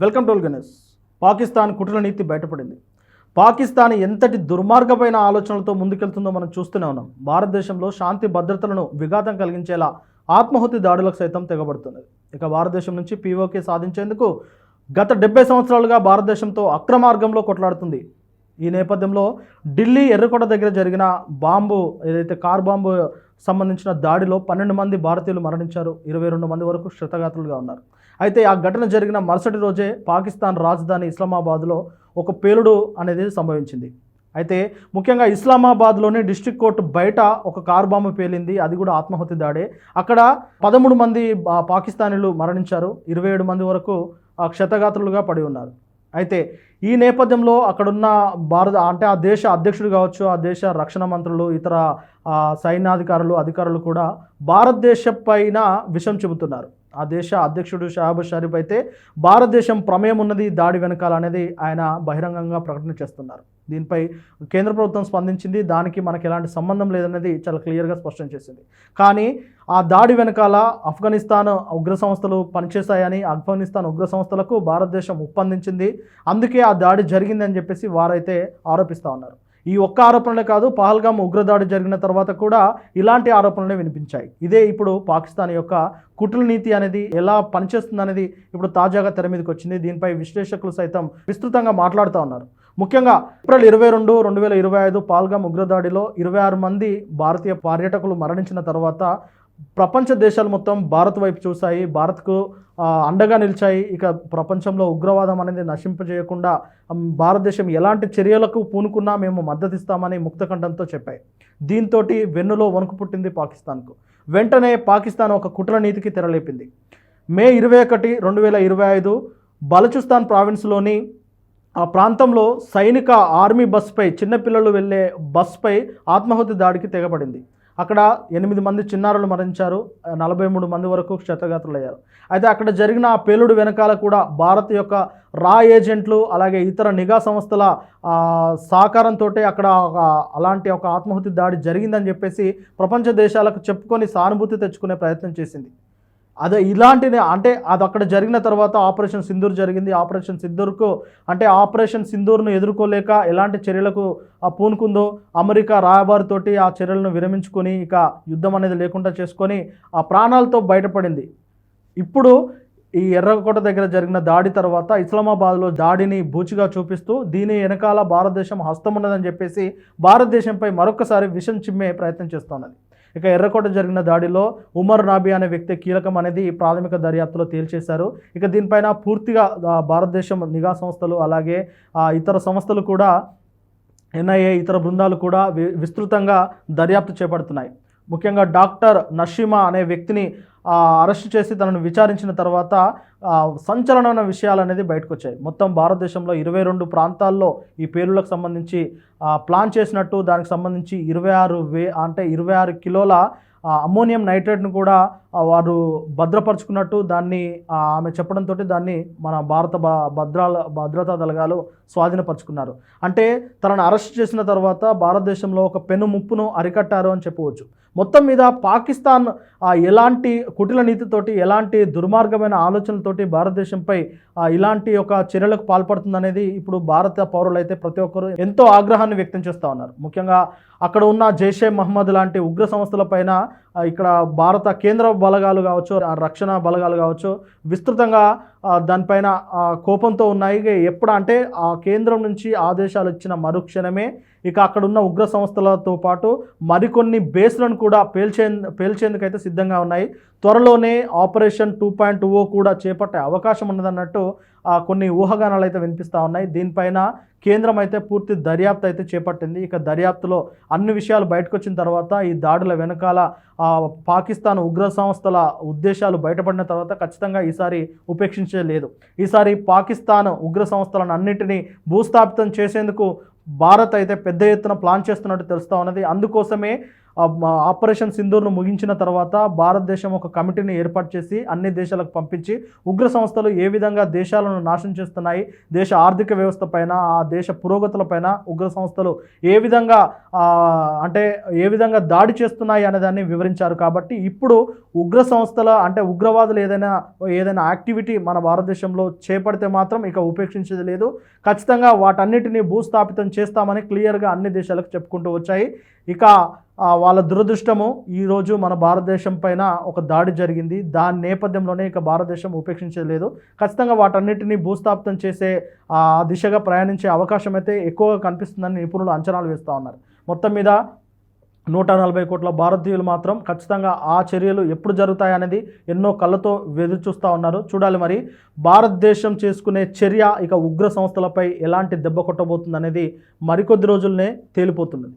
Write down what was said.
Welcome to Ganesh Pakistan కుటుల నీతి బయటపడింది. పాకిస్తాన్ ఎంతటి దుర్మార్గమైన ఆలోచనలతో ముందుకెళ్తుందో మనం చూస్తూనే ఉన్నాం. భారతదేశంలో శాంతి భద్రతలను విఘాతం కలిగించేలా ఆత్మాహుతి దాడులకు సైతం తెగబడుతున్నది. ఇక భారతదేశం నుంచి పీఓకే సాధించేందుకు గత డెబ్బై సంవత్సరాలుగా భారతదేశంతో అక్రమార్గంలో కొట్లాడుతుంది. ఈ నేపథ్యంలో ఢిల్లీ ఎర్రకోట దగ్గర జరిగిన బాంబు ఏదైతే కార్ బాంబు సంబంధించిన దాడిలో పన్నెండు మంది భారతీయులు మరణించారు. ఇరవై రెండు మంది వరకు క్షతగాత్రులుగా ఉన్నారు. అయితే ఆ ఘటన జరిగిన మరుసటి రోజే పాకిస్తాన్ రాజధాని ఇస్లామాబాద్లో ఒక పేలుడు అనేది సంభవించింది. అయితే ముఖ్యంగా ఇస్లామాబాద్లోని డిస్ట్రిక్ట్ కోర్టు బయట ఒక కారు బాంబు పేలింది. అది కూడా ఆత్మహత్య దాడే. అక్కడ పదమూడు మంది పాకిస్తానీలు మరణించారు. ఇరవై ఏడు మంది వరకు క్షతగాత్రులుగా పడి ఉన్నారు. అయితే ఈ నేపథ్యంలో అక్కడున్న భారత అంటే ఆ దేశ అధ్యక్షుడు కావచ్చు ఆ దేశ రక్షణ మంత్రులు ఇతర సైన్యాధికారులు అధికారులు కూడా భారతదేశం పైన విషం చెబుతున్నారు. ఆ దేశ అధ్యక్షుడు షాహబజ్ షరీఫ్ అయితే భారతదేశం ప్రమేయం ఉన్నది దాడి వెనకాల అనేది ఆయన బహిరంగంగా ప్రకటన చేస్తున్నారు. దీనిపై కేంద్ర ప్రభుత్వం స్పందించింది. దానికి మనకి ఎలాంటి సంబంధం లేదన్నది చాలా క్లియర్గా స్పష్టం చేసింది. కానీ ఆ దాడి వెనకాల ఆఫ్ఘనిస్తాన్ ఉగ్ర సంస్థలు పనిచేశాయని ఆఫ్ఘనిస్తాన్ ఉగ్ర సంస్థలకు భారతదేశం ఒప్పందించింది. అందుకే ఆ దాడి జరిగిందని చెప్పేసి వారైతే ఆరోపిస్తూ ఉన్నారు. ఈ ఒక్క ఆరోపణలే కాదు పహల్గామ్ ఉగ్రదాడి జరిగిన తర్వాత కూడా ఇలాంటి ఆరోపణలే వినిపించాయి. ఇదే ఇప్పుడు పాకిస్తాన్ యొక్క కుట్ర నీతి అనేది ఎలా పనిచేస్తుంది అనేది ఇప్పుడు తాజాగా తెర మీదకి వచ్చింది. దీనిపై విశ్లేషకులు సైతం విస్తృతంగా మాట్లాడుతూ ఉన్నారు. ముఖ్యంగా ఏప్రిల్ ఇరవై రెండు రెండు వేల ఇరవై ఐదు పాల్గామ్ ఉగ్రదాడిలో ఇరవై ఆరు మంది భారతీయ పర్యాటకులు మరణించిన తర్వాత ప్రపంచ దేశాలు మొత్తం భారత్ వైపు చూశాయి. భారత్కు అండగా నిలిచాయి. ఇక ప్రపంచంలో ఉగ్రవాదం అనేది నశింపజేయకుండా భారతదేశం ఎలాంటి చర్యలకు పూనుకున్నా మేము మద్దతిస్తామని ముక్తఖండంతో చెప్పాయి. దీంతో వెన్నులో వణుకు పుట్టింది పాకిస్తాన్కు. వెంటనే పాకిస్తాన్ ఒక కుట్ర నీతికి తెరలేపింది. మే ఇరవై ఒకటి రెండు వేల ఇరవై ఐదు బలూచిస్తాన్ ప్రావిన్స్లోని ఆ ప్రాంతంలో సైనిక ఆర్మీ బస్పై చిన్నపిల్లలు వెళ్ళే బస్పై ఆత్మాహుతి దాడికి తెగబడింది. అక్కడ ఎనిమిది మంది చిన్నారులు మరణించారు. నలభై మూడు మంది వరకు క్షతగాత్రులయ్యారు. అయితే అక్కడ జరిగిన ఆ పేలుడు వెనకాల కూడా భారత్ యొక్క రా ఏజెంట్లు అలాగే ఇతర నిఘా సంస్థల సహకారంతో అక్కడ ఒక అలాంటి ఒక ఆత్మాహుతి దాడి జరిగిందని చెప్పేసి ప్రపంచ దేశాలకు చెప్పుకొని సానుభూతి తెచ్చుకునే ప్రయత్నం చేసింది. అదే ఇలాంటి అంటే అది అక్కడ జరిగిన తర్వాత ఆపరేషన్ సింధూర్ జరిగింది. ఆపరేషన్ సింధూర్కు అంటే ఆపరేషన్ సింధూర్ను ఎదుర్కోలేక ఎలాంటి చర్యలకు ఆ పూనుకుందో అమెరికా రాయబారితోటి ఆ చర్యలను విరమించుకొని ఇక యుద్ధం అనేది లేకుండా చేసుకొని ఆ ప్రాణాలతో బయటపడింది. ఇప్పుడు ఈ ఎర్రకోట దగ్గర జరిగిన దాడి తర్వాత ఇస్లామాబాద్లో దాడిని బూచిగా చూపిస్తూ దీని వెనకాల భారతదేశం హస్తం ఉన్నదని చెప్పేసి భారతదేశంపై మరొకసారి విషం చిమ్మే ప్రయత్నం చేస్తున్నది ఇక ఎర్రకోట జరిగిన దాడిలో ఉమర్ నాబీ అనే వ్యక్తి కీలకం అనేది ప్రాథమిక దర్యాప్తులో తేల్చేశారు. ఇక దీనిపైన పూర్తిగా భారతదేశం నిఘా సంస్థలు అలాగే ఇతర సంస్థలు కూడా ఎన్ఐఏ ఇతర బృందాలు కూడా వి- విస్తృతంగా దర్యాప్తు చేపడుతున్నాయి. ముఖ్యంగా డాక్టర్ నషీమా అనే వ్యక్తిని అరెస్ట్ చేసి తనను విచారించిన తర్వాత సంచలనమైన విషయాలు అనేది బయటకు వచ్చాయి మొత్తం భారతదేశంలో ఇరవై రెండు ప్రాంతాల్లో ఈ పేలులకు సంబంధించి ప్లాన్ చేసినట్టు దానికి సంబంధించి ఇరవై ఆరు వే అంటే ఇరవై ఆరు కిలోల అమ్మోనియం నైట్రేట్ను కూడా వారు భద్రపరుచుకున్నట్టు దాన్ని ఆమె చెప్పడంతో దాన్ని మన భారత భద్రాల భద్రతా దళగాలు స్వాధీనపరుచుకున్నారు. అంటే తనను అరెస్ట్ చేసిన తర్వాత భారతదేశంలో ఒక పెను ముప్పును అరికట్టారు అని చెప్పవచ్చు. మొత్తం మీద పాకిస్తాన్ ఎలాంటి కుటిల నీతితోటి ఎలాంటి దుర్మార్గమైన ఆలోచనలతోటి భారతదేశంపై ఇలాంటి ఒక చర్యలకు పాల్పడుతుందనేది ఇప్పుడు భారత పౌరులైతే ప్రతి ఒక్కరు ఎంతో ఆగ్రహాన్ని వ్యక్తం చేస్తూ ఉన్నారు. ముఖ్యంగా అక్కడ ఉన్న జైషే మహమ్మద్ లాంటి ఉగ్ర సంస్థలపైన ఇక్కడ భారత కేంద్ర బలగాలు కావచ్చు ఆ రక్షణ బలగాలు కావచ్చు విస్తృతంగా దానిపైన కోపంతో ఉన్నాయి. ఎప్పుడంటే ఎప్పుడు అంటే ఆ కేంద్రం నుంచి ఆదేశాలు ఇచ్చిన మరుక్షణమే ఇక అక్కడ ఉన్న ఉగ్ర సంస్థలతో పాటు మరికొన్ని బేస్లను కూడా పేల్చే పేల్చేందుకైతే సిద్ధంగా ఉన్నాయి. త్వరలోనే ఆపరేషన్ టూ పాయింట్ ఓ కూడా చేపట్టే అవకాశం ఉన్నదన్నట్టు కొన్ని ఊహాగానాలు అయితే వినిపిస్తూ ఉన్నాయి. దీనిపైన కేంద్రం అయితే పూర్తి దర్యాప్తు అయితే చేపట్టింది. ఇక దర్యాప్తులో అన్ని విషయాలు బయటకు వచ్చిన తర్వాత ఈ దాడుల వెనకాల పాకిస్తాన్ ఉగ్ర సంస్థల ఉద్దేశాలు బయటపడిన తర్వాత ఖచ్చితంగా ఈసారి ఉపేక్షించలేదు ఈసారి పాకిస్తాన్ ఉగ్ర సంస్థలను అన్నింటినీ భూస్థాపితం చేసేందుకు భారత్ అయితే పెద్ద ఎత్తున ప్లాన్ చేస్తున్నట్టు తెలుస్తూ ఉన్నది. అందుకోసమే ఆపరేషన్ సింధూర్ను ముగించిన తర్వాత భారతదేశం ఒక కమిటీని ఏర్పాటు చేసి అన్ని దేశాలకు పంపించి ఉగ్ర సంస్థలు ఏ విధంగా దేశాలను నాశనం చేస్తున్నాయి దేశ ఆర్థిక వ్యవస్థ పైన ఆ దేశ పురోగతులపైన ఉగ్ర సంస్థలు ఏ విధంగా అంటే ఏ విధంగా దాడి చేస్తున్నాయి అనే దాన్ని వివరించారు కాబట్టి ఇప్పుడు ఉగ్ర సంస్థల అంటే ఉగ్రవాదులు ఏదైనా ఏదైనా యాక్టివిటీ మన భారతదేశంలో చేపడితే మాత్రం ఇక ఉపేక్షించేది లేదు. ఖచ్చితంగా వాటన్నిటిని భూస్థాపితం చేస్తామని క్లియర్గా అన్ని దేశాలకు చెప్పుకుంటూ వచ్చాయి. ఇక వాళ్ళ దురదృష్టము ఈరోజు మన భారతదేశం పైన ఒక దాడి జరిగింది. దాని నేపథ్యంలోనే ఇక భారతదేశం ఉపేక్షించలేదు. ఖచ్చితంగా వాటన్నిటిని భూస్థాపితం చేసే ఆ దిశగా ప్రయాణించే అవకాశం అయితే ఎక్కువగా కనిపిస్తుందని నిపుణులు అంచనాలు వేస్తూ ఉన్నారు. మొత్తం మీద నూట నలభై కోట్ల భారతీయులు మాత్రం ఖచ్చితంగా ఆ చర్యలు ఎప్పుడు జరుగుతాయనేది ఎన్నో కళ్ళతో ఎదురు చూస్తూ ఉన్నారు. చూడాలి మరి భారతదేశం చేసుకునే చర్య ఇక ఉగ్ర సంస్థలపై ఎలాంటి దెబ్బ కొట్టబోతుంది అనేది మరికొద్ది రోజులనే తేలిపోతున్నది.